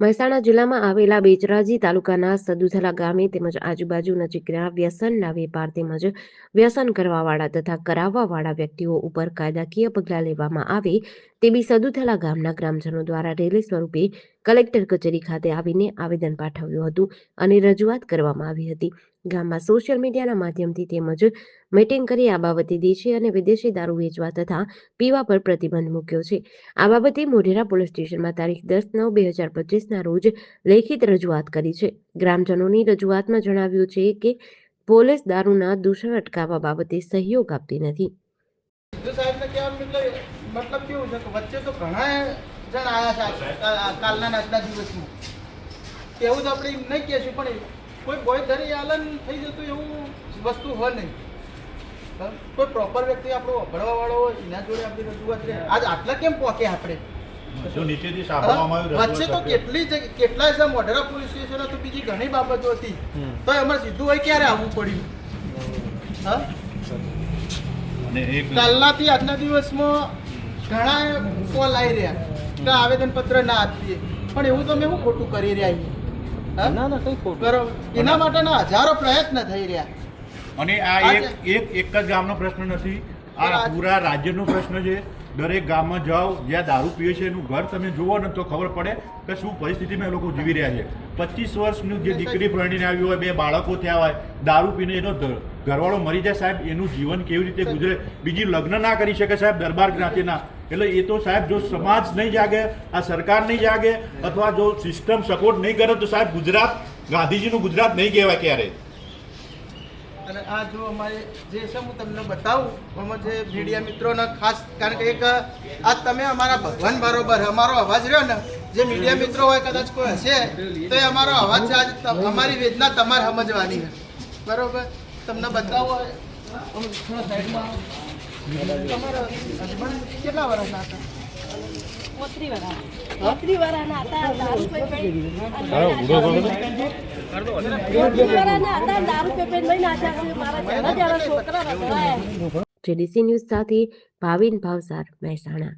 મહેસાણા જિલ્લામાં આવેલા બેચરાજી તાલુકાના સદુથલા ગામે તેમજ આજુબાજુ નજીકના વ્યસનના વેપાર તેમજ વ્યસન કરવાવાળા તથા કરાવવાવાળા વ્યક્તિઓ ઉપર કાયદાકીય પગલાં લેવામાં આવે તેવી સદુથલા ગામના ગ્રામજનો દ્વારા રેલી સ્વરૂપે કલેક્ટર કચેરી ખાતે આવીને આવેદન પાઠવ્યું હતું અને રજૂઆત કરવામાં આવી હતી. ગામમાં સોશિયલ મીડિયાના માધ્યમથી તેમજ મીટિંગ કરી આ બાબતે દેશી અને વિદેશી દારૂ વેચવા તથા પીવા પર પ્રતિબંધ મૂક્યો છે. આ બાબતે મોઢેરા પોલીસ સ્ટેશનમાં તારીખ દસ નવ બે હજાર પચીસના રોજ લેખિત રજૂઆત કરી છે. ગ્રામજનોની રજૂઆતમાં જણાવ્યું છે કે પોલીસ દારૂના દૂષણ અટકાવવા બાબતે સહયોગ આપતી નથી. મતલબ કેવું છે કે વચ્ચે તો ઘણા જણ આવ્યા છે આ- આ કાલના આજના દિવસમાં. એવું તો આપણે એમ નહીં કહેશું પણ કોઈ બોય ધરી આલન થઈ જતું એવું વસ્તુ હોય નહીં. કોઈ પ્રોપર વ્યક્તિ આપણો વભળવા વાળો હોય એના જોડે આપણી રજૂઆત રહે. આજ આટલા કેમ પહોંચે આપણે? વચ્ચે તો કેટલી કેટલા કેટલાય છે મોઢેરા પોલીસ સ્ટેશન હતું બીજી ઘણી બાબતો હતી. તો અમારે સીધું હોય ક્યારે આવવું પડ્યું? હા? અને એક કાલનાથી આજના દિવસમાં ઘણા કોલ આવી રહ્યા કે આવેદન પત્ર ના આપીએ. પણ એવું તો મેં હું ખોટું કરી રહ્યા છીએ? ના ના કઈ ખોટું. બરોબર એના માટેના હજારો પ્રયત્ન થઈ રહ્યા. અને આ એક એક એક જ ગામનો પ્રશ્ન નથી. આ આ- પૂરા રાજ્યનો પ્રશ્ન છે. દરેક ગામમાં જાઓ જ્યાં દારૂ પીએ છે એનું ઘર તમે જુઓ ને તો ખબર પડે કે શું પરિસ્થિતિમાં એ લોકો જીવી રહ્યા છે. પચીસ વર્ષની જે દીકરી પરણીને આવી હોય બે બાળકો થયા હોય દારૂ પીને એનો ઘરવાળો મરી જાય સાહેબ એનું જીવન કેવી રીતે ગુજરે? બીજી લગ્ન ના કરી શકે સાહેબ દરબાર જ્ઞાતિના એટલે એ તો સાહેબ જો સમાજ નહીં જાગે, આ સરકાર નહીં જાગે, અથવા જો સિસ્ટમ સપોર્ટ નહીં કરે તો સાહેબ ગુજરાત, ગાંધીજીનું ગુજરાત નહીં કહેવાય ક્યારે? અને આ જો અમારે જે છે, હું તમને બતાવું, આમાં જે મીડિયા મિત્રોને ખાસ, કારણ કે એક, આ તમે અમારા ભગવાન બરોબર, અમારો અવાજ રહ્યો ને, જે મીડિયા મિત્રો હોય કદાચ કોઈ હશે, તો એ અમારો અવાજ છે, આજે અમારી વેદના તમારે સમજવાની છે. બરોબર? તમને બતાવો થોડા કેટલા વર્ષના ન્યૂઝ સાથે ભાવિન ભાવસાર મહેસાણા.